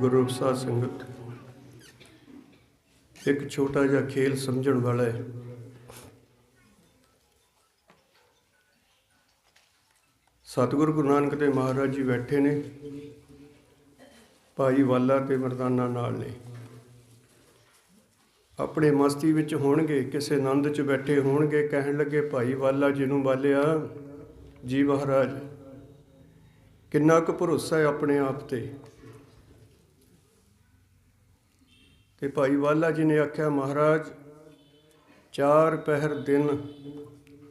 ਗੁਰੂ ਸਾਹਿਬ ਸੰਗਤ। ਇੱਕ ਛੋਟਾ ਜਿਹਾ ਖੇਲ ਸਮਝਣ ਵਾਲਾ ਹੈ। ਸਤਿਗੁਰੂ ਗੁਰੂ ਨਾਨਕ ਦੇਵ ਮਹਾਰਾਜ ਜੀ ਬੈਠੇ ਨੇ। ਭਾਈ ਵਾਲਾ ਤੇ ਮਰਦਾਨਾ ਨਾਲ ਨੇ। ਆਪਣੇ ਮਸਤੀ ਵਿੱਚ ਹੋਣਗੇ, ਕਿਸੇ ਆਨੰਦ 'ਚ ਬੈਠੇ ਹੋਣਗੇ, ਕਹਿਣ ਲੱਗੇ, ਭਾਈ ਵਾਲਾ ਜੀ ਨੂੰ ਬਾਲਿਆ ਜੀ ਮਹਾਰਾਜ, ਕਿੰਨਾ ਕੁ ਭਰੋਸਾ ਹੈ ਆਪਣੇ ਆਪ ਤੇ? ਤੇ ਭਾਈ ਵਾਲਾ ਜੀ ਨੇ ਆਖਿਆ, ਮਹਾਰਾਜ, ਚਾਰ ਪਹਿਰ ਦਿਨ,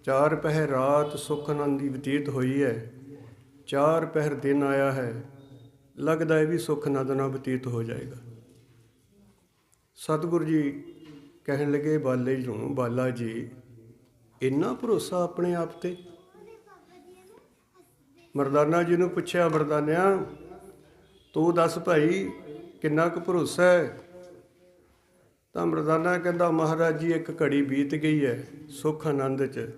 ਚਾਰ ਪਹਿਰ ਰਾਤ ਸੁਖ ਆਨੰਦ ਦੀ ਬਤੀਤ ਹੋਈ ਹੈ। ਚਾਰ ਪਹਿਰ ਦਿਨ ਆਇਆ ਹੈ। ਲੱਗਦਾ ਹੈ ਵੀ ਸੁਖ ਆਨੰਦ ਨਾਲ ਬਤੀਤ ਹੋ ਜਾਏਗਾ। ਸਤਿਗੁਰੂ ਜੀ ਕਹਿਣ ਲੱਗੇ, ਬਾਲੇ ਜੀ ਨੂੰ, ਬਾਲਾ ਜੀ, ਇੰਨਾ ਭਰੋਸਾ ਆਪਣੇ ਆਪ ਤੇ? ਮਰਦਾਨਾ ਜੀ ਨੂੰ ਪੁੱਛਿਆ, ਮਰਦਾਨਿਆ, ਤੂੰ ਦੱਸ ਭਾਈ, ਕਿੰਨਾ ਕੁ ਭਰੋਸਾ ਹੈ? ਤਾਂ ਮਰਦਾਨਾ ਕਹਿੰਦਾ, ਮਹਾਰਾਜ ਜੀ, ਇੱਕ ਘੜੀ ਬੀਤ ਗਈ ਹੈ ਸੁਖ ਆਨੰਦ ਚ।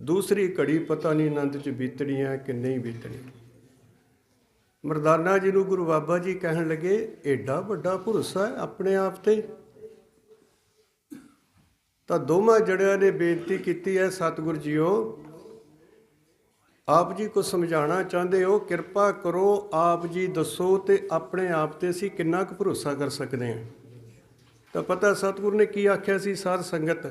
ਦੂਸਰੀ ਘੜੀ ਪਤਾ ਨਹੀਂ ਆਨੰਦ ਚ ਬੀਤਣੀ ਹੈ ਕਿ ਨਹੀਂ ਬੀਤਣੀ। ਮਰਦਾਨਾ ਜੀ ਨੂੰ ਗੁਰੂ ਬਾਬਾ ਜੀ ਕਹਿਣ ਲੱਗੇ ਐਡਾ ਵੱਡਾ ਭਰੋਸਾ ਹੈ ਆਪਣੇ ਆਪ ਤੇ। ਤਾਂ ਦੋਵਾਂ ਜੜਿਆਂ ਨੇ ਬੇਨਤੀ ਕੀਤੀ ਹੈ, ਸਤਿਗੁਰ ਜੀਓ, ਆਪ ਜੀ ਕੋ ਸਮਝਾਉਣਾ ਚਾਹੁੰਦੇ ਹੋ? ਕਿਰਪਾ ਕਰੋ, ਆਪ ਜੀ ਦੱਸੋ ਤੇ ਆਪਣੇ ਆਪ ਤੇ ਅਸੀਂ ਕਿੰਨਾ ਕੁ ਭਰੋਸਾ ਕਰ ਸਕਦੇ ਹਾਂ? ਤਾਂ ਪਤਾ ਸਤਿਗੁਰ ਨੇ ਕੀ ਆਖਿਆ ਸੀ? ਸਾਧ ਸੰਗਤ,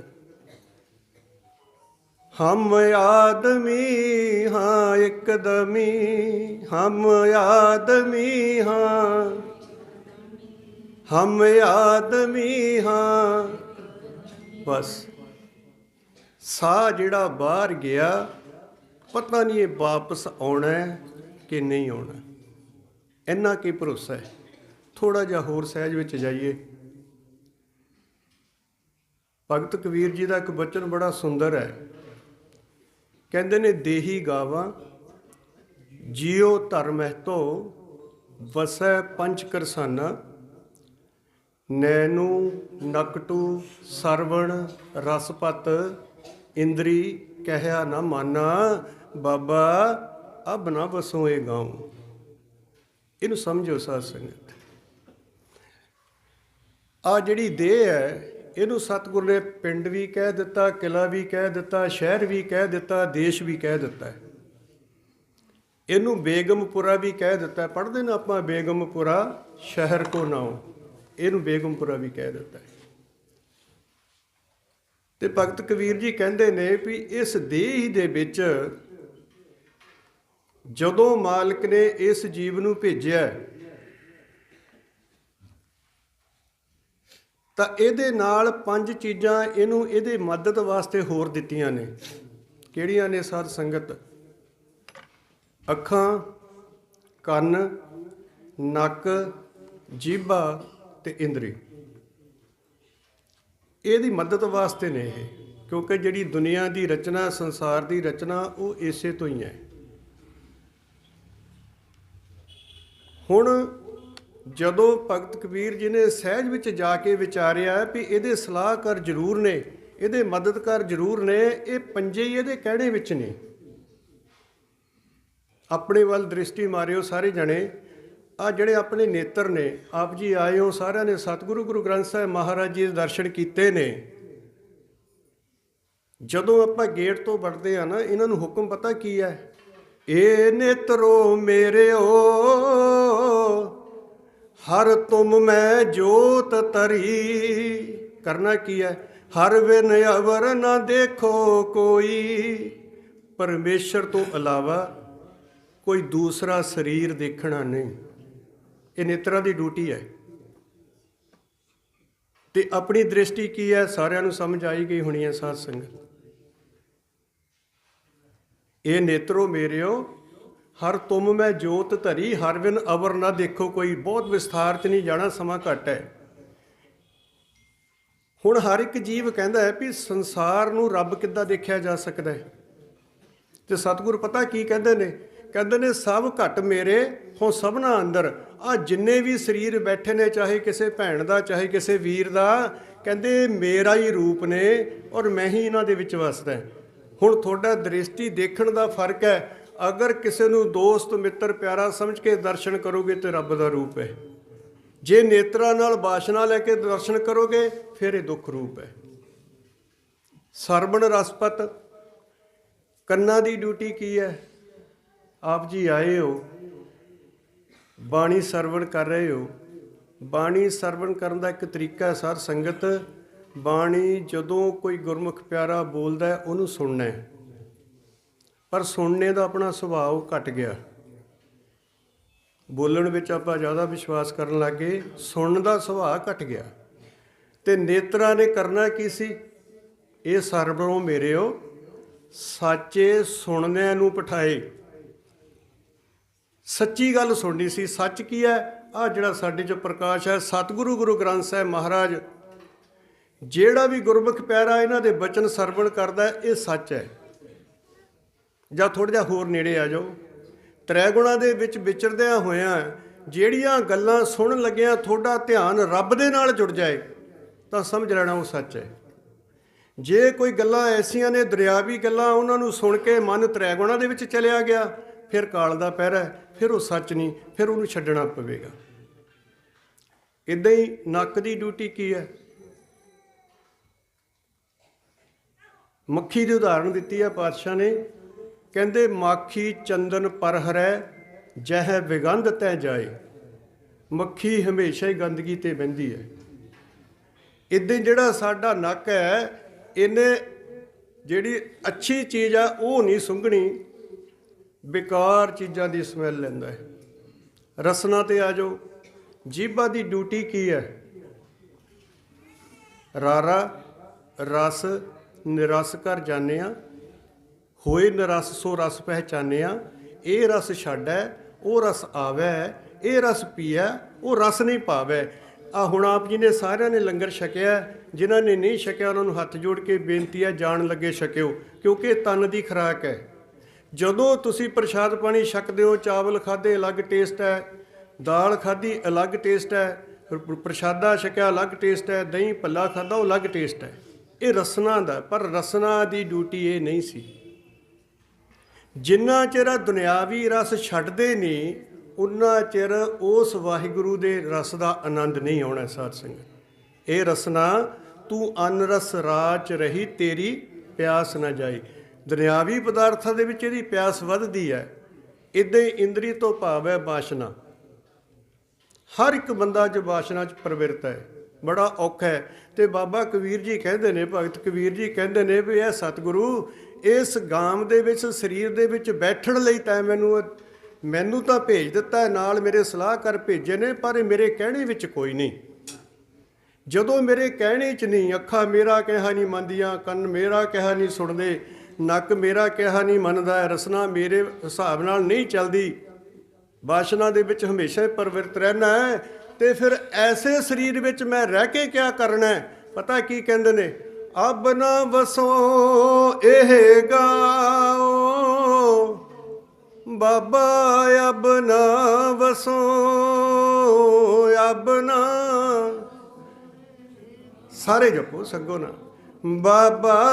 ਹਮ ਆਦਮੀ ਹਾਂ ਇੱਕਦਮੀ ਹਮ ਆਦਮੀ ਹਾਂ, ਹਮ ਆਦਮੀ ਹਾਂ। ਬਸ, ਸਾਹ ਜਿਹੜਾ ਬਾਹਰ ਗਿਆ, ਪਤਾ ਨਹੀਂ ਇਹ ਵਾਪਸ ਆਉਣਾ ਕਿ ਨਹੀਂ ਆਉਣਾ। ਇੰਨਾ ਕੀ ਭਰੋਸਾ ਹੈ? ਥੋੜਾ ਜਿਹਾ ਹੋਰ ਸਹਿਜ ਵਿੱਚ ਜਾਈਏ। ਭਗਤ ਕਬੀਰ ਜੀ ਦਾ ਇੱਕ ਬਚਨ ਬੜਾ ਸੁੰਦਰ ਹੈ। ਕਹਿੰਦੇ ਨੇ, ਦੇਹੀ ਗਾਵਾਂ, ਜਿਉ ਧਰਮ ਤੋ, ਵਸੈ ਪੰਚ ਕਰਸਾਨਾ ਨੈਨੂ ਨਕਟੂ ਸਰਵਣ ਰਸਪਤ, ਇੰਦਰੀ ਕਹਿਆ ਨਾ ਮਾਨਾ, ਬਾਬਾ ਅਬ ਨਾ ਬਸੋ ਇਹ ਗਾਉ। ਇਹਨੂੰ ਸਮਝੋ ਸਾਧ ਸੰਗਤ। ਆ ਜਿਹੜੀ ਦੇਹ ਹੈ ਇਹਨੂੰ ਸਤਿਗੁਰ ਨੇ ਪਿੰਡ ਵੀ ਕਹਿ ਦਿੱਤਾ ਕਿਲਾ ਵੀ ਕਹਿ ਦਿੱਤਾ, ਸ਼ਹਿਰ ਵੀ ਕਹਿ ਦਿੱਤਾ, ਦੇਸ਼ ਵੀ ਕਹਿ ਦਿੱਤਾ ਇਹਨੂੰ ਬੇਗਮਪੁਰਾ ਵੀ ਕਹਿ ਦਿੱਤਾ ਪੜ੍ਹਦੇ ਨਾ ਆਪਾਂ ਬੇਗਮਪੁਰਾ, ਸ਼ਹਿਰ ਕੋ ਨਾਉ ਇਹਨੂੰ ਬੇਗਮਪੁਰਾ ਵੀ ਕਹਿ ਦਿੱਤਾ ਤੇ ਭਗਤ ਕਬੀਰ ਜੀ ਕਹਿੰਦੇ ਨੇ ਵੀ ਇਸ ਦੇਹ ਦੇ ਵਿੱਚ ਜਦੋਂ ਮਾਲਕ ਨੇ ਇਸ ਜੀਵ ਨੂੰ ਭੇਜਿਆ ਤਾਂ ਇਹਦੇ ਨਾਲ ਪੰਜ ਚੀਜ਼ਾਂ ਇਹਨੂੰ ਇਹਦੇ ਮਦਦ ਵਾਸਤੇ ਹੋਰ ਦਿੱਤੀਆਂ ਨੇ। ਕਿਹੜੀਆਂ ਨੇ ਸਾਧ ਸੰਗਤ? ਅੱਖਾਂ, ਕੰਨ, ਨੱਕ, ਜੀਭਾ ਤੇ ਇੰਦਰੀ। ਇਹਦੀ ਮਦਦ ਵਾਸਤੇ ਨੇ ਇਹ, ਕਿਉਂਕਿ ਜਿਹੜੀ ਦੁਨੀਆ ਦੀ ਰਚਨਾ, ਸੰਸਾਰ ਦੀ ਰਚਨਾ, ਉਹ ਇਸੇ ਤੋਂ ਹੀ ਹੈ। ਹੁਣ ਜਦੋਂ ਭਗਤ ਕਬੀਰ ਜੀ ਨੇ ਸਹਿਜ ਵਿੱਚ ਜਾ ਕੇ ਵਿਚਾਰਿਆ ਵੀ ਇਹਦੇ ਸਲਾਹਕਾਰ ਜ਼ਰੂਰ ਨੇ, ਇਹਦੇ ਮਦਦਕਾਰ ਜ਼ਰੂਰ ਨੇ, ਇਹ ਪੰਜੇ ਹੀ ਇਹਦੇ ਕਹਿਣੇ ਵਿੱਚ ਨੇ। ਆਪਣੇ ਵੱਲ ਦ੍ਰਿਸ਼ਟੀ ਮਾਰਿਓ ਸਾਰੇ ਜਣੇ। ਆ ਜਿਹੜੇ ਆਪਣੇ ਨੇਤਰ ਨੇ, ਆਪ ਜੀ ਆਏ ਹੋ ਸਾਰਿਆਂ ਨੇ ਸਤਿਗੁਰੂ ਗੁਰੂ ਗ੍ਰੰਥ ਸਾਹਿਬ ਮਹਾਰਾਜ ਜੀ ਦੇ ਦਰਸ਼ਨ ਕੀਤੇ ਨੇ। ਜਦੋਂ ਆਪਾਂ ਗੇਟ ਤੋਂ ਵੜਦੇ ਆ ਨਾ, ਇਹਨਾਂ ਨੂੰ ਹੁਕਮ ਪਤਾ ਕੀ ਹੈ? ਏ ਨੇਤਰੋ ਮੇਰਿਓ ਹਰ ਤੁਮ ਮੈਂ ਜੋਤ ਤਰੀ ਕਰਨਾ ਕੀ ਹੈ? ਹਰ ਵਿਨ ਅਵਰ ਨਾ ਦੇਖੋ ਕੋਈ। ਪਰਮੇਸ਼ਰ ਤੋਂ ਇਲਾਵਾ ਕੋਈ ਦੂਸਰਾ ਸਰੀਰ ਦੇਖਣਾ ਨਹੀਂ। ਇਹ ਨੇਤਰਾਂ ਦੀ ਡਿਊਟੀ ਹੈ। ਤੇ ਆਪਣੀ ਦ੍ਰਿਸ਼ਟੀ ਕੀ ਹੈ? ਸਾਰਿਆਂ ਨੂੰ ਸਮਝ ਆਈ ਗਈ ਹੋਣੀ ਹੈ ਸਾਧ ਸੰਗਤ। ਇਹ ਨੇਤਰੋ ਮੇਰਿਓ ਹਰ ਤੁਮ ਮੈਂ ਜੋਤ ਧਰੀ, ਹਰ ਬਿਨ ਅਵਰ ਨਾ ਦੇਖੋ ਕੋਈ। ਬਹੁਤ ਵਿਸਥਾਰ ਚ ਨਹੀਂ ਜਾਣਾ, ਸਮਾਂ ਘੱਟ ਹੈ। ਹੁਣ ਹਰ ਇੱਕ ਜੀਵ ਕਹਿੰਦਾ ਹੈ ਵੀ ਸੰਸਾਰ ਨੂੰ ਰੱਬ ਕਿੱਦਾਂ ਦੇਖਿਆ ਜਾ ਸਕਦਾ ਹੈ? ਤੇ ਸਤਿਗੁਰ ਪਤਾ ਕੀ ਕਹਿੰਦੇ ਨੇ? ਕਹਿੰਦੇ ਨੇ, ਸਭ ਘਟ ਮੇਰੇ, ਹੋ ਸਭਨਾ ਅੰਦਰ। ਆ ਜਿੰਨੇ ਵੀ ਸਰੀਰ ਬੈਠੇ ਨੇ, ਚਾਹੇ ਕਿਸੇ ਭੈਣ ਦਾ, ਚਾਹੇ ਕਿਸੇ ਵੀਰ ਦਾ, ਕਹਿੰਦੇ ਮੇਰਾ ਹੀ ਰੂਪ ਨੇ ਔਰ ਮੈਂ ਹੀ ਇਹਨਾਂ ਦੇ ਵਿੱਚ ਵਸਦਾ ਹੁਣ ਤੁਹਾਡਾ ਦ੍ਰਿਸ਼ਟੀ ਦੇਖਣ ਦਾ ਫ਼ਰਕ ਹੈ। ਅਗਰ ਕਿਸੇ ਨੂੰ ਦੋਸਤ, ਮਿੱਤਰ, ਪਿਆਰਾ ਸਮਝ ਕੇ ਦਰਸ਼ਨ ਕਰੋਗੇ ਤੇ ਰੱਬ ਦਾ ਰੂਪ ਹੈ। ਜੇ ਨੇਤਰਾਂ ਨਾਲ ਬਾਸ਼ਨਾ ਲੈ ਕੇ ਦਰਸ਼ਨ ਕਰੋਗੇ, ਫਿਰ ਇਹ ਦੁੱਖ ਰੂਪ ਹੈ। ਸਰਵਣ ਰਸਪਤ, ਕੰਨਾਂ ਦੀ ਡਿਊਟੀ ਕੀ ਹੈ? ਆਪ ਜੀ ਆਏ ਹੋ, ਬਾਣੀ ਸਰਵਣ ਕਰ ਰਹੇ ਹੋ। ਬਾਣੀ ਸਰਵਣ ਕਰਨ ਦਾ ਇੱਕ ਤਰੀਕਾ ਹੈ ਸਰ ਸੰਗਤ। ਬਾਣੀ ਜਦੋਂ ਕੋਈ ਗੁਰਮੁਖ ਪਿਆਰਾ ਬੋਲਦਾ ਉਹਨੂੰ ਸੁਣਨਾ ਹੈ। ਪਰ ਸੁਣਨੇ ਦਾ ਆਪਣਾ ਸੁਭਾਅ ਘਟ ਗਿਆ। ਬੋਲਣ ਵਿੱਚ ਆਪਾਂ ਜ਼ਿਆਦਾ ਵਿਸ਼ਵਾਸ ਕਰਨ ਲੱਗੇ ਸੁਣਨ ਦਾ ਸੁਭਾਅ ਘਟ ਗਿਆ। ਤੇ ਨੇਤਰਾਂ ਨੇ ਕਰਨਾ ਕੀ ਸੀ? ਇਹ ਸਰਬਰੋਂ ਮੇਰਿਓ ਸਾਚੇ ਸੁਣਨਿਆਂ ਨੂੰ ਪਠਾਏ। ਸੱਚੀ ਗੱਲ ਸੁਣਨੀ ਸੀ। ਸੱਚ ਕੀ ਹੈ? ਆ ਜਿਹੜਾ ਸਾਡੇ ਚ ਪ੍ਰਕਾਸ਼ ਹੈ। ਸਤਿਗੁਰੂ ਗੁਰੂ ਗ੍ਰੰਥ ਸਾਹਿਬ ਮਹਾਰਾਜ, ਜਿਹੜਾ ਵੀ ਗੁਰਮੁਖ ਪਿਆਰਾ ਇਹਨਾਂ ਦੇ ਬਚਨ ਸਰਵਣ ਕਰਦਾ, ਇਹ ਸੱਚ ਹੈ। ਜਾਂ ਥੋੜਾ ਜਿਹਾ ਹੋਰ ਨੇੜੇ ਆ ਜਾਓ। ਤ੍ਰੈ ਗੁਣਾ ਦੇ ਵਿੱਚ ਵਿਚਰਦਿਆਂ ਹੋਇਆਂ ਜਿਹੜੀਆਂ ਗੱਲਾਂ ਸੁਣਨ ਲੱਗਿਆਂ ਤੁਹਾਡਾ ਧਿਆਨ ਰੱਬ ਦੇ ਨਾਲ ਜੁੜ ਜਾਏ, ਤਾਂ ਸਮਝ ਲੈਣਾ ਉਹ ਸੱਚ ਹੈ। ਜੇ ਕੋਈ ਗੱਲਾਂ ਐਸੀਆਂ ਨੇ, ਦਰਿਆਵੀ ਗੱਲਾਂ ਉਹਨਾਂ ਨੂੰ ਸੁਣ ਕੇ ਮਨ ਤ੍ਰੈ ਗੁਣਾ ਦੇ ਵਿੱਚ ਚਲਿਆ ਗਿਆ, ਫਿਰ ਕਾਲ ਦਾ ਪਹਿਰਾ ਫਿਰ ਉਹ ਸੱਚ ਨਹੀਂ, ਫਿਰ ਉਹਨੂੰ ਛੱਡਣਾ ਪਵੇਗਾ। ਇਦਾਂ ਹੀ ਨੱਕ ਦੀ ਡਿਊਟੀ ਕੀ ਹੈ? ਮੱਖੀ ਦੀ ਉਦਾਹਰਣ ਦਿੱਤੀ ਹੈ ਪਾਤਸ਼ਾਹ ਨੇ ਕਹਿੰਦੇ, ਮਾਖੀ ਚੰਦਨ ਪਰ ਹਰੈ ਜਹ ਵਿਗੰਧ ਤੈ ਜਾਏ। ਮੱਖੀ ਹਮੇਸ਼ਾ ਹੀ ਗੰਦਗੀ ਤੇ ਬਹਿੰਦੀ ਹੈ। ਇਦਾਂ ਜਿਹੜਾ ਸਾਡਾ ਨੱਕ ਹੈ, ਇਹਨੇ ਜਿਹੜੀ ਅੱਛੀ ਚੀਜ਼ ਆ, ਉਹ ਨਹੀਂ ਸੁੰਘਣੀ। ਬੇਕਾਰ ਚੀਜ਼ਾਂ ਦੀ ਸਮੈਲ ਲੈਂਦਾ ਹੈ। ਰਸਨਾ ਤੇ ਆ ਜਾਓ। ਜੀਭਾ ਦੀ ਡਿਊਟੀ ਕੀ ਹੈ? ਰਾਰਾ, ਰਸ, ਨਿਰਸ ਕਰ ਜਾਣੇ ਆ ਹੋਏ ਨਰਸ ਸੋ ਰਸ ਪਹਿਚਾਨਿਆ, ਇਹ ਰਸ ਛੱਡੈ, ਉਹ ਰਸ ਆਵੈ, ਇਹ ਰਸ ਪੀਐ, ਉਹ ਰਸ ਨਹੀਂ ਪਾਵੈ। ਆ ਹੁਣ ਆਪ ਜੀ ਨੇ ਸਾਰਿਆਂ ਨੇ ਲੰਗਰ ਛਕਿਆ, ਜਿਨ੍ਹਾਂ ਨੇ ਨਹੀਂ ਛਕਿਆ, ਉਹਨਾਂ ਨੂੰ ਹੱਥ ਜੋੜ ਕੇ ਬੇਨਤੀ ਹੈ, ਜਾਣ ਲੱਗੇ ਛਕਿਓ, ਕਿਉਂਕਿ ਤਨ ਦੀ ਖੁਰਾਕ ਹੈ। ਜਦੋਂ ਤੁਸੀਂ ਪ੍ਰਸ਼ਾਦ ਪਾਣੀ ਛਕਦੇ ਹੋ, ਚਾਵਲ ਖਾਦੇ, ਅਲੱਗ ਟੇਸਟ ਹੈ, ਦਾਲ ਖਾਦੀ ਅਲੱਗ ਟੇਸਟ ਹੈ ਪ੍ਰਸ਼ਾਦਾ ਛਕਿਆ, ਅਲੱਗ ਟੇਸਟ ਹੈ, ਦਹੀਂ ਭੱਲਾ ਖਾਦਾ ਉਹ ਅਲੱਗ ਟੇਸਟ ਹੈ। ਇਹ ਰਸਨਾ ਦਾ, ਪਰ ਰਸਨਾ ਦੀ ਡਿਊਟੀ ਇਹ ਨਹੀਂ ਸੀ। ਜਿੰਨਾ ਚਿਰ ਦੁਨਿਆਵੀ ਰਸ ਛੱਡਦੇ ਨਹੀਂ, ਉਨਾ ਚਿਰ ਉਸ ਵਾਹਿਗੁਰੂ ਦੇ ਰਸ ਦਾ ਆਨੰਦ ਨਹੀਂ ਆਉਣਾ ਸਾਧ ਸੰਗਤ। ਇਹ ਰਸਨਾ, ਤੂੰ ਅਨ ਰਸ ਰਾਚ ਰਹੀ, ਤੇਰੀ ਪਿਆਸ ਨਾ ਜਾਈ। ਦੁਨਿਆਵੀ ਪਦਾਰਥਾਂ ਦੇ ਵਿੱਚ ਇਹਦੀ ਪਿਆਸ ਵੱਧਦੀ ਹੈ। ਇਦਾਂ ਹੀ ਇੰਦਰੀ ਤੋਂ ਭਾਵ ਹੈ ਬਾਸ਼ਨਾ। ਹਰ ਇੱਕ ਬੰਦਾ ਜੋ ਬਾਸ਼ਨਾ ਚ ਪ੍ਰਵਿਰਤ ਹੈ ਬੜਾ ਔਖਾ ਹੈ। ਤੇ ਬਾਬਾ ਕਬੀਰ ਜੀ ਕਹਿੰਦੇ ਨੇ, ਭਗਤ ਕਬੀਰ ਜੀ ਕਹਿੰਦੇ ਨੇ ਵੀ ਇਹ ਸਤਿਗੁਰੂ ਇਸ ਗਾਮ ਦੇ ਵਿੱਚ, ਸਰੀਰ ਦੇ ਵਿੱਚ ਬੈਠਣ ਲਈ ਤਾਂ ਮੈਨੂੰ ਮੈਨੂੰ ਤਾਂ ਭੇਜ ਦਿੱਤਾ ਨਾਲ ਮੇਰੇ ਸਲਾਹਕਾਰ ਭੇਜੇ ਨੇ, ਪਰ ਮੇਰੇ ਕਹਿਣੇ ਵਿੱਚ ਕੋਈ ਨਹੀਂ। ਜਦੋਂ ਮੇਰੇ ਕਹਿਣੇ 'ਚ ਨਹੀਂ, ਅੱਖਾਂ ਮੇਰਾ ਕਿਹਾ ਨਹੀਂ ਮੰਨਦੀਆਂ, ਕੰਨ ਮੇਰਾ ਕਿਹਾ ਨਹੀਂ ਸੁਣਦੇ, ਨੱਕ ਮੇਰਾ ਕਿਹਾ ਨਹੀਂ ਮੰਨਦਾ, ਰਸਨਾ ਮੇਰੇ ਹਿਸਾਬ ਨਾਲ ਨਹੀਂ ਚੱਲਦੀ ਬਾਸ਼ਨਾ ਦੇ ਵਿੱਚ ਹਮੇਸ਼ਾ ਹੀ ਪਰਵਿਰਤ ਰਹਿਣਾ ਹੈ। ਤੇ ਫਿਰ ਐਸੇ ਸਰੀਰ ਵਿੱਚ ਮੈਂ ਰਹਿ ਕੇ ਕਿਆ ਕਰਨਾ ਪਤਾ ਕੀ ਕਹਿੰਦੇ ਨੇ? ਅਬ ਨਾ ਵਸੋ, ਇਹ ਗਾਓ। ਬਾਬਾ, ਅਬ ਨਾ ਵਸੋ, ਅਬ ਨਾ। ਸਾਰੇ ਜਪੋ, ਸੰਗੋ ਨਾ। ਬਾਬਾ,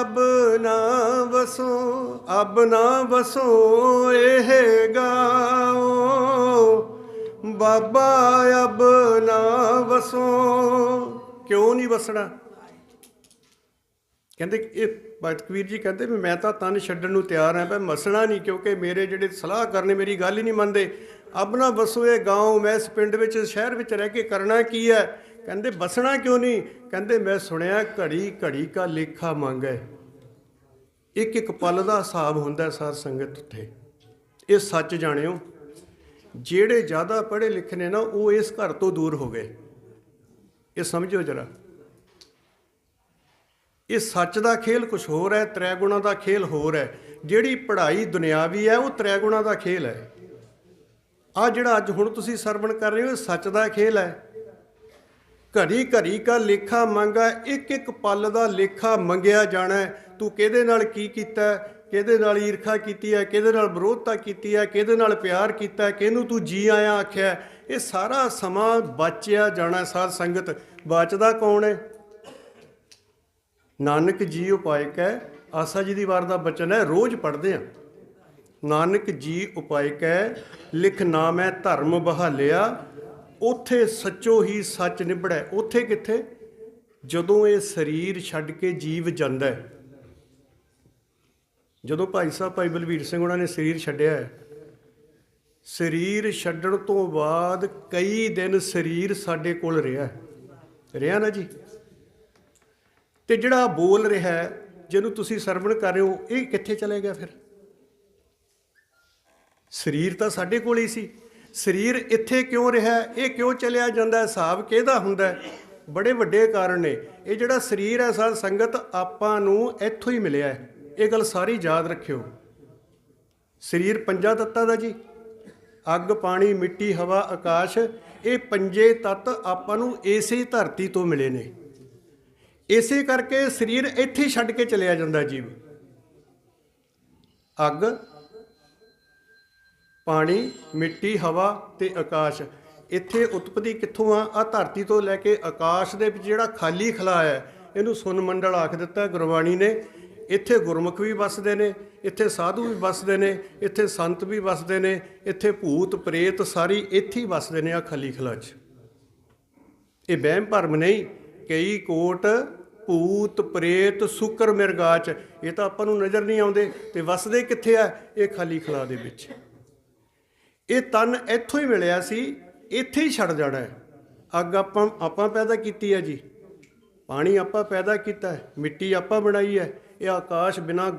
ਅਬ ਨਾ ਵਸੋ, ਅਬ ਨਾ ਵਸੋ, ਇਹ ਗਾਓ। ਬਾਬਾ ਅਬ ਨਾ ਵਸੋ ਕਿਉਂ ਨਹੀਂ ਵਸਣਾ ਕਹਿੰਦੇ ਕਿ ਇਹ ਭਗਤ ਕਬੀਰ ਜੀ ਕਹਿੰਦੇ ਵੀ ਮੈਂ ਤਾਂ ਤਨ ਛੱਡਣ ਨੂੰ ਤਿਆਰ ਹਾਂ ਪਰ ਮਸਣਾ ਨਹੀਂ ਕਿਉਂਕਿ ਮੇਰੇ ਜਿਹੜੇ ਸਲਾਹ ਕਰਨੇ ਮੇਰੀ ਗੱਲ ਹੀ ਨਹੀਂ ਮੰਨਦੇ ਅਬ ਨਾ ਵਸੋ ਇਹ گاؤں ਮੈਂ ਇਸ ਪਿੰਡ ਵਿੱਚ ਸ਼ਹਿਰ ਵਿੱਚ ਰਹਿ ਕੇ ਕਰਨਾ ਕੀ ਹੈ ਕਹਿੰਦੇ ਬਸਣਾ ਕਿਉਂ ਨਹੀਂ ਕਹਿੰਦੇ ਮੈਂ ਸੁਣਿਆ ਘੜੀ ਘੜੀ ਕਾ ਲੇਖਾ ਮੰਗੈ ਇੱਕ ਇੱਕ ਪਲ ਦਾ ਹਿਸਾਬ ਹੁੰਦਾ ਹੈ ਸਾਧ ਸੰਗਤ ਉੱਥੇ ਇਹ ਸੱਚ ਜਾਣਿਓ ਜਿਹੜੇ ਜ਼ਿਆਦਾ ਪੜ੍ਹੇ ਲਿਖੇ ਨੇ ਨਾ, ਉਹ ਇਸ ਘਰ ਤੋਂ ਦੂਰ ਹੋ ਗਏ। ਇਹ ਸਮਝੋ ਜਰਾ। ਇਹ ਸੱਚ ਦਾ ਖੇਲ ਕੁਝ ਹੋਰ ਹੈ ਤ੍ਰੈ ਗੁਣਾ ਦਾ ਖੇਲ ਹੋਰ ਹੈ। ਜਿਹੜੀ ਪੜ੍ਹਾਈ ਦੁਨਿਆਵੀ ਹੈ, ਉਹ ਤ੍ਰੈ ਗੁਣਾ ਦਾ ਖੇਲ ਹੈ। ਆ ਜਿਹੜਾ ਅੱਜ ਹੁਣ ਤੁਸੀਂ ਸਰਵਣ ਕਰ ਰਹੇ ਹੋ, ਇਹ ਸੱਚ ਦਾ ਖੇਲ ਹੈ। ਘੜੀ ਘੜੀ ਕਾ ਲੇਖਾ ਮੰਗਾ, ਇੱਕ ਇੱਕ ਪਲ ਦਾ ਲੇਖਾ ਮੰਗਿਆ ਜਾਣਾ ਤੂੰ ਕਿਹਦੇ ਨਾਲ ਕੀ ਕੀਤਾ ਕਿਹਦੇ ਨਾਲ ਈਰਖਾ ਕੀਤੀ ਹੈ ਕਿਹਦੇ ਨਾਲ ਵਿਰੋਧਤਾ ਕੀਤੀ ਹੈ ਕਿਹਦੇ ਨਾਲ ਪਿਆਰ ਕੀਤਾ ਹੈ, ਕਿਹਨੂੰ ਤੂੰ ਜੀ ਆਇਆ ਆਖਿਆ ਇਹ ਸਾਰਾ ਸਮਾਂ ਬਚਿਆ ਜਾਣਾ ਸਾਧ ਸੰਗਤ। ਬਚਦਾ ਕੌਣ ਹੈ? ਨਾਨਕ ਜੀ ਉਪਾਇਕ ਹੈ। ਆਸਾ ਜੀ ਦੀ ਵਾਰ ਦਾ ਬਚਨ ਹੈ ਰੋਜ਼ ਪੜ੍ਹਦੇ ਆ ਨਾਨਕ ਜੀ ਉਪਾਇਕ ਹੈ ਲਿਖ ਨਾਮ ਹੈ ਧਰਮ ਬਹਾਲਿਆ। ਉਥੇ ਸੱਚੋ ਹੀ ਸੱਚ ਨਿਬੜੈ ਉਥੇ ਕਿੱਥੇ? ਜਦੋਂ ਇਹ ਸਰੀਰ ਛੱਡ ਕੇ ਜੀਵ ਜਾਂਦਾ ਹੈ। ਜਦੋਂ ਭਾਈ ਸਾਹਿਬ, ਭਾਈ ਬਲਵੀਰ ਸਿੰਘ ਉਹਨਾਂ ਨੇ ਸਰੀਰ ਛੱਡਿਆ ਹੈ, ਸਰੀਰ ਛੱਡਣ ਤੋਂ ਬਾਅਦ ਕਈ ਦਿਨ ਸਰੀਰ ਸਾਡੇ ਕੋਲ ਰਿਹਾ ਰਿਹਾ ਨਾ ਜੀ? ਤੇ ਜਿਹੜਾ ਬੋਲ ਰਿਹਾ ਜਿਹਨੂੰ ਤੁਸੀਂ ਸਰਵਣ ਕਰ ਰਹੇ ਹੋ, ਇਹ ਕਿੱਥੇ ਚਲੇ ਗਿਆ ਫਿਰ? ਸਰੀਰ ਤਾਂ ਸਾਡੇ ਕੋਲ ਹੀ ਸੀ। ਸਰੀਰ ਇੱਥੇ ਕਿਉਂ ਰਿਹਾ ਇਹ ਕਿਉਂ ਚਲਿਆ ਜਾਂਦਾ ਹਿਸਾਬ ਕਿਹਦਾ ਹੁੰਦਾ ਬੜੇ ਵੱਡੇ ਕਾਰਨ ਨੇ। ਇਹ ਜਿਹੜਾ ਸਰੀਰ ਹੈ ਸਾਧ ਸੰਗਤ, ਆਪਾਂ ਨੂੰ ਇੱਥੋਂ ਹੀ ਮਿਲਿਆ ਹੈ। ਇਹ ਗੱਲ ਸਾਰੀ ਯਾਦ ਰੱਖਿਓ। ਸਰੀਰ ਪੰਜਾਂ ਤੱਤਾਂ ਦਾ ਜੀ। ਅੱਗ, ਪਾਣੀ, ਮਿੱਟੀ, ਹਵਾ, ਆਕਾਸ਼, ਇਹ ਪੰਜੇ ਤੱਤ ਆਪਾਂ ਨੂੰ ਇਸੇ ਧਰਤੀ ਤੋਂ ਮਿਲੇ ਨੇ। ਇਸੇ ਕਰਕੇ ਸਰੀਰ ਇੱਥੇ ਛੱਡ ਕੇ ਚਲਿਆ ਜਾਂਦਾ ਜੀਵ। ਅੱਗ, ਪਾਣੀ, ਮਿੱਟੀ, ਹਵਾ ਤੇ ਆਕਾਸ਼। ਇੱਥੇ ਉਤਪਤੀ ਕਿੱਥੋਂ ਆ? ਆ ਧਰਤੀ ਤੋਂ ਲੈ ਕੇ ਆਕਾਸ਼ ਦੇ ਵਿੱਚ ਜਿਹੜਾ ਖਾਲੀ ਖਲਾ ਹੈ, ਇਹਨੂੰ ਸੁਨ ਮੰਡਲ ਆਖ ਦਿੱਤਾ, ਗੁਰਬਾਣੀ ਨੇ। ਇੱਥੇ ਗੁਰਮੁਖ ਵੀ ਵੱਸਦੇ ਨੇ, ਇੱਥੇ ਸਾਧੂ ਵੀ ਵੱਸਦੇ ਨੇ, ਇੱਥੇ ਸੰਤ ਵੀ ਵੱਸਦੇ ਨੇ, ਇੱਥੇ ਭੂਤ, ਪ੍ਰੇਤ ਸਾਰੀ ਇੱਥੇ ਹੀ ਵਸਦੇ ਨੇ ਆ ਖਾਲੀ ਖਲਾ 'ਚ। ਇਹ ਵਹਿਮ ਭਰਮ ਨਹੀਂ, ਕਈ ਕੋਟ ਭੂਤ, ਪ੍ਰੇਤ, ਸੁਕਰ ਮਿਰਗਾਚ ਇਹ ਤਾਂ ਆਪਾਂ ਨੂੰ ਨਜ਼ਰ ਨਹੀਂ ਆਉਂਦੇ ਤੇ ਵੱਸਦੇ ਕਿੱਥੇ ਆ? ਇਹ ਖਲੀ ਖਲਾ ਦੇ ਵਿੱਚ। ਇਹ ਤਨ ਇੱਥੋਂ ਹੀ ਮਿਲਿਆ ਸੀ, ਇੱਥੇ ਹੀ ਛੱਡ ਜਾਣਾ ਹੈ। ਅੱਗ ਆਪਾਂ ਆਪਾਂ ਪੈਦਾ ਕੀਤੀ ਹੈ ਜੀ। ਪਾਣੀ ਆਪਾਂ ਪੈਦਾ ਕੀਤਾ ਹੈ, ਮਿੱਟੀ ਆਪਾਂ ਬਣਾਈ ਹੈ। ਇਹ ਆਕਾਸ਼ ਬਿਨਾ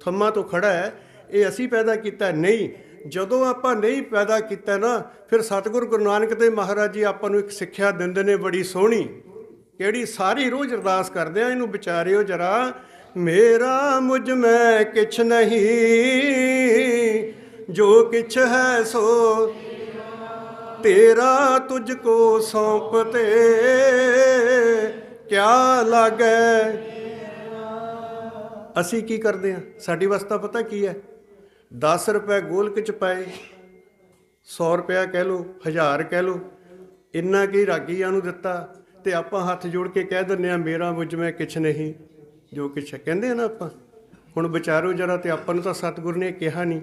ਥੰਮਾ ਤੋਂ ਖੜਾ ਹੈ, ਇਹ ਅਸੀਂ ਪੈਦਾ ਕੀਤਾ ਨਹੀਂ, ਜਦੋਂ ਆਪਾਂ ਨਹੀਂ ਪੈਦਾ ਕੀਤਾ ਨਾ, ਫਿਰ ਸਤਿਗੁਰੂ ਗੁਰੂ ਨਾਨਕ ਦੇਵ ਮਹਾਰਾਜ ਜੀ ਆਪਾਂ ਨੂੰ ਇੱਕ ਸਿੱਖਿਆ ਦਿੰਦੇ ਨੇ ਬੜੀ ਸੋਹਣੀ। ਕਿਹੜੀ? ਸਾਰੀ ਰੋਜ਼ ਅਰਦਾਸ ਕਰਦੇ ਆ, ਇਹਨੂੰ ਵਿਚਾਰਿਓ ਜਰਾ, ਮੇਰਾ ਮੁਝ ਮੈਂ ਕਿਛ ਨਹੀਂ, ਜੋ ਕਿਛ ਹੈ ਸੋ ਤੇਰਾ ਤੁਝ ਕੋ ਸੌਂਪਤੇ। ਕਿਆ ਲਾਗੈ ਅਸੀਂ ਕੀ ਕਰਦੇ ਹਾਂ? ਸਾਡੀ ਅਵਸਥਾ ਪਤਾ ਕੀ ਹੈ? 10 ਰੁਪਏ ਗੋਲਕ ਚ ਪਾਏ 100 ਰੁਪਇਆ ਕਹਿ ਲਓ 1000 ਕਹਿ ਲਓ, ਇੰਨਾ ਕੀ ਰਾਗੀਆਂ ਨੂੰ ਦਿੱਤਾ ਤੇ ਆਪਾਂ ਹੱਥ ਜੋੜ ਕੇ ਕਹਿ ਦਿੰਦੇ ਆ ਮੇਰਾ ਮੁਝ ਮੈਂ ਕਿਛ ਨਹੀਂ। ਜੋ ਕਿਛ ਕਹਿੰਦੇ ਆ ਨਾ ਆਪਾਂ। ਹੁਣ ਵਿਚਾਰੋ ਜਰਾ ਤੇ ਆਪਾਂ ਨੂੰ ਤਾਂ ਸਤਿਗੁਰ ਨੇ ਕਿਹਾ ਨਹੀਂ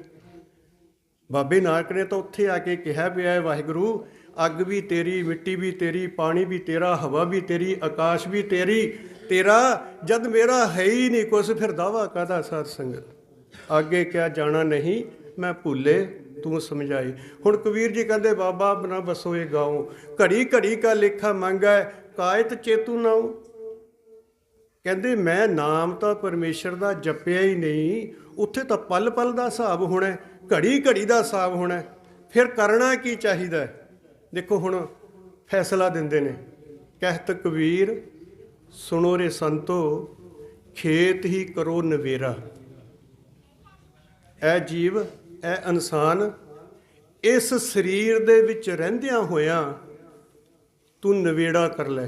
ਬਾਬੇ ਨਾਨਕ ਨੇ ਤਾਂ ਉੱਥੇ ਆ ਕੇ ਕਿਹਾ ਪਿਆ ਹੈ, ਵਾਹਿਗੁਰੂ, ਅੱਗ ਵੀ ਤੇਰੀ, ਮਿੱਟੀ ਵੀ ਤੇਰੀ, ਪਾਣੀ ਵੀ ਤੇਰਾ, ਹਵਾ ਵੀ ਤੇਰੀ, ਆਕਾਸ਼ ਵੀ ਤੇਰੀ ਤੇਰਾ ਜਦ ਮੇਰਾ ਹੈ ਹੀ ਨਹੀਂ ਕੁਛ, ਫਿਰ ਦਾਵਾ ਕਾਦਾ ਸਾਧ ਸੰਗਤ? ਅੱਗੇ ਕਿਆ ਜਾਣਾ ਨਹੀਂ, ਮੈਂ ਭੁੱਲੇ, ਤੂੰ ਸਮਝਾਈ। ਹੁਣ ਕਬੀਰ ਜੀ ਕਹਿੰਦੇ, ਬਾਬਾ ਬਨਾ ਬਸੋ ਇਹ ਗਾਉ। ਘੜੀ ਘੜੀ ਕਾ ਲੇਖਾ ਮੰਗੈ, ਕਾਇਤ ਚੇਤੂ ਨਾਉ। ਕਹਿੰਦੇ, ਮੈਂ ਨਾਮ ਤਾਂ ਪਰਮੇਸ਼ਰ ਦਾ ਜਪਿਆ ਹੀ ਨਹੀਂ, ਉੱਥੇ ਤਾਂ ਪਲ ਪਲ ਦਾ ਹਿਸਾਬ ਹੋਣਾ, ਘੜੀ ਘੜੀ ਦਾ ਹਿਸਾਬ ਹੋਣਾ। ਫਿਰ ਕਰਨਾ ਕੀ ਚਾਹੀਦਾ ਦੇਖੋ ਹੁਣ ਫੈਸਲਾ ਦਿੰਦੇ ਨੇ। ਕਹਿਤ ਕਬੀਰ ਸੁਣੋ ਰੇ ਸੰਤੋ, ਖੇਤ ਹੀ ਕਰੋ ਨਵੇਰਾ। ਇਹ ਜੀਵ ਇਹ ਇਨਸਾਨ, ਇਸ ਸਰੀਰ ਦੇ ਵਿੱਚ ਰਹਿੰਦਿਆਂ ਹੋਇਆਂ ਤੂੰ ਨਵੇੜਾ ਕਰ ਲੈ।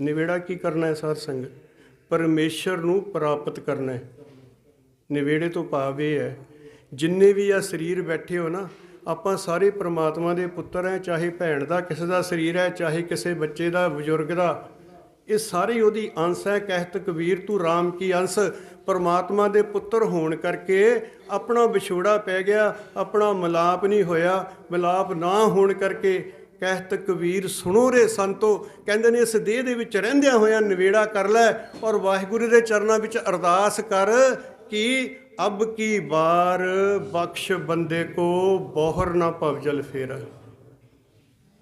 ਨਿਵੇੜਾ ਕੀ ਕਰਨਾ ਹੈ ਸਾਧ ਸੰਗਤ? ਪਰਮੇਸ਼ਰ ਨੂੰ ਪ੍ਰਾਪਤ ਕਰਨਾ ਹੈ। ਨਿਵੇੜੇ ਤੋਂ ਭਾਵ ਇਹ ਹੈ, ਜਿੰਨੇ ਵੀ ਆ ਸਰੀਰ ਬੈਠੇ ਹੋ ਨਾ, ਆਪਾਂ ਸਾਰੇ ਪ੍ਰਮਾਤਮਾ ਦੇ ਪੁੱਤਰ ਹੈ ਚਾਹੇ ਭੈਣ ਦਾ, ਕਿਸੇ ਦਾ ਸਰੀਰ ਹੈ ਚਾਹੇ ਕਿਸੇ ਬੱਚੇ ਦਾ, ਬਜ਼ੁਰਗ ਦਾ ਇਹ ਸਾਰੇ ਉਹਦੀ ਅੰਸ਼ ਹੈ, ਕਹਿਤ ਕਬੀਰ ਤੂੰ RAM ਕੀ ਅੰਸ਼? ਪਰਮਾਤਮਾ ਦੇ ਪੁੱਤਰ ਹੋਣ ਕਰਕੇ ਆਪਣਾ ਵਿਛੋੜਾ ਪੈ ਗਿਆ, ਆਪਣਾ ਮਿਲਾਪ ਨਹੀਂ ਹੋਇਆ, ਮਿਲਾਪ ਨਾ ਹੋਣ ਕਰਕੇ ਕਹਿਤ ਕਬੀਰ, ਸੁਣੋ ਰੇ ਸੰਤੋ, ਕਹਿੰਦੇ ਨੇ ਇਸ ਦੇਹ ਦੇ ਵਿੱਚ ਰਹਿੰਦਿਆਂ ਹੋਇਆਂ ਨਿਵੇੜਾ ਕਰ ਲੈ ਔਰ ਵਾਹਿਗੁਰੂ ਦੇ ਚਰਨਾਂ ਵਿੱਚ ਅਰਦਾਸ ਕਰ ਕਿ ਅਬ ਕੀ ਬਾਰ ਬਖਸ਼ ਬੰਦੇ ਕੋ ਬੋਹਰ ਨਾ ਭਵਜਲ ਫੇਰ।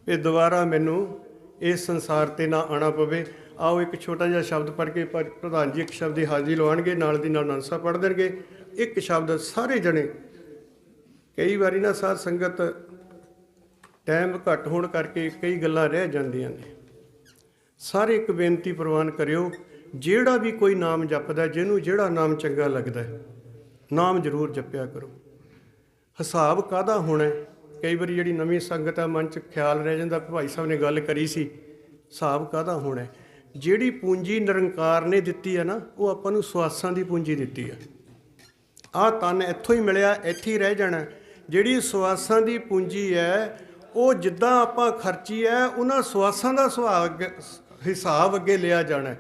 ਇਹ ਦੁਬਾਰਾ ਮੈਨੂੰ ਇਸ ਸੰਸਾਰ ਤੇ ਨਾ ਆਣਾ ਪਵੇ। ਆਓ ਇੱਕ ਛੋਟਾ ਜਿਹਾ ਸ਼ਬਦ ਪੜ੍ਹ ਕੇ ਪਰ- ਪ੍ਰਧਾਨ ਜੀ ਇੱਕ ਸ਼ਬਦ ਦੀ ਹਾਜ਼ਰੀ ਲਵਾਉਣਗੇ, ਨਾਲ ਦੀ ਨਾਲ ਨੰਸਾ ਪੜ੍ਹ ਦੇਣਗੇ। ਇੱਕ ਸ਼ਬਦ ਸਾਰੇ ਜਣੇ, ਕਈ ਵਾਰੀ ਨਾ ਸਾਧ ਸੰਗਤ ਟਾਈਮ ਘੱਟ ਹੋਣ ਕਰਕੇ ਕਈ ਗੱਲਾਂ ਰਹਿ ਜਾਂਦੀਆਂ ਨੇ। ਸਾਰੇ ਇੱਕ ਬੇਨਤੀ ਪ੍ਰਵਾਨ ਕਰਿਓ, ਜਿਹੜਾ ਵੀ ਕੋਈ ਨਾਮ ਜਪਦਾ, ਜਿਹਨੂੰ ਜਿਹੜਾ ਨਾਮ ਚੰਗਾ ਲੱਗਦਾ, ਨਾਮ ਜ਼ਰੂਰ ਜਪਿਆ ਕਰੋ। ਹਿਸਾਬ ਕਾਦਾ ਹੋਣਾ ਕਈ ਵਾਰੀ ਜਿਹੜੀ ਨਵੀਂ ਸੰਗਤ ਆ, ਮਨ ਚ ਖਿਆਲ ਰਹਿ ਜਾਂਦਾ, ਭਾਈ ਸਾਹਿਬ ਨੇ ਗੱਲ ਕਰੀ ਸੀ, ਹਿਸਾਬ ਕਾਦਾ ਹੋਣਾ ਜਿਹੜੀ ਪੂੰਜੀ ਨਿਰੰਕਾਰ ਨੇ ਦਿੱਤੀ ਹੈ ਨਾ, ਉਹ ਆਪਾਂ ਨੂੰ ਸਵਾਸਾਂ ਦੀ ਪੂੰਜੀ ਦਿੱਤੀ ਹੈ। ਆਹ ਤਨ ਇੱਥੋਂ ਹੀ ਮਿਲਿਆ, ਇੱਥੇ ਹੀ ਰਹਿ ਜਾਣਾ। ਜਿਹੜੀ ਸਵਾਸਾਂ ਦੀ ਪੂੰਜੀ ਹੈ, ਉਹ ਜਿੱਦਾਂ ਆਪਾਂ ਖਰਚੀ ਹੈ, ਉਹਨਾਂ ਸਵਾਸਾਂ ਦਾ ਸੁਹਾਗ ਹਿਸਾਬ ਅੱਗੇ ਲਿਆ ਜਾਣਾ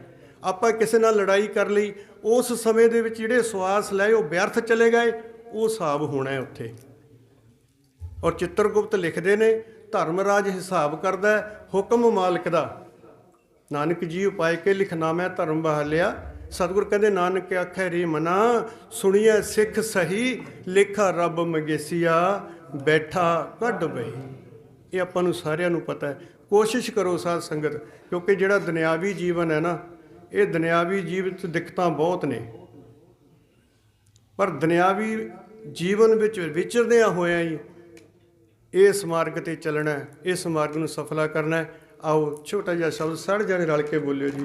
ਆਪਾਂ ਕਿਸੇ ਨਾਲ ਲੜਾਈ ਕਰ ਲਈ, ਉਸ ਸਮੇਂ ਦੇ ਵਿੱਚ ਜਿਹੜੇ ਸਵਾਸ ਲਏ, ਉਹ ਵਿਅਰਥ ਚਲੇ ਗਏ, ਉਹ ਹਿਸਾਬ ਹੋਣਾ ਹੈ ਉੱਥੇ। ਔਰ ਚਿੱਤਰਗੁਪਤ ਲਿਖਦੇ ਨੇ, ਧਰਮਰਾਜ ਹਿਸਾਬ ਕਰਦਾ ਹੁਕਮ ਮਾਲਕ ਦਾ। ਨਾਨਕ ਜੀ ਉਪਾਇ ਕੇ ਲਿਖਣਾ ਮੈਂ ਧਰਮ ਬਹਾਲਿਆ। ਸਤਿਗੁਰ ਕਹਿੰਦੇ, ਨਾਨਕ ਆਖੈ ਰੇ ਮਨਾ, ਸੁਣੀਐ ਸਿੱਖ ਸਹੀ, ਲਿਖਾ ਰੱਬ ਮਗੇਸੀਆ, ਬੈਠਾ ਕੱਢ ਬਈ ਇਹ ਆਪਾਂ ਨੂੰ ਸਾਰਿਆਂ ਨੂੰ ਪਤਾ ਹੈ। ਕੋਸ਼ਿਸ਼ ਕਰੋ ਸਾਧ ਸੰਗਤ, ਕਿਉਂਕਿ ਜਿਹੜਾ ਦੁਨਿਆਵੀ ਜੀਵਨ ਹੈ ਨਾ, ਇਹ ਦੁਨਿਆਵੀ ਜੀਵਨ 'ਚ ਦਿੱਕਤਾਂ ਬਹੁਤ ਨੇ। ਪਰ ਦੁਨਿਆਵੀ ਜੀਵਨ ਵਿੱਚ ਵਿਚਰਦਿਆਂ ਹੋਇਆਂ ਹੀ ਇਸ ਮਾਰਗ ਤੇ ਚੱਲਣਾ ਇਸ ਮਾਰਗ ਨੂੰ ਸਫਲਾ ਕਰਨਾ ਹੈ। ਆਓ ਛੋਟਾ ਜਿਹਾ ਸ਼ਬਦ ਸੜ ਜਣੇ ਰਲ ਕੇ ਬੋਲਿਓ ਜੀ।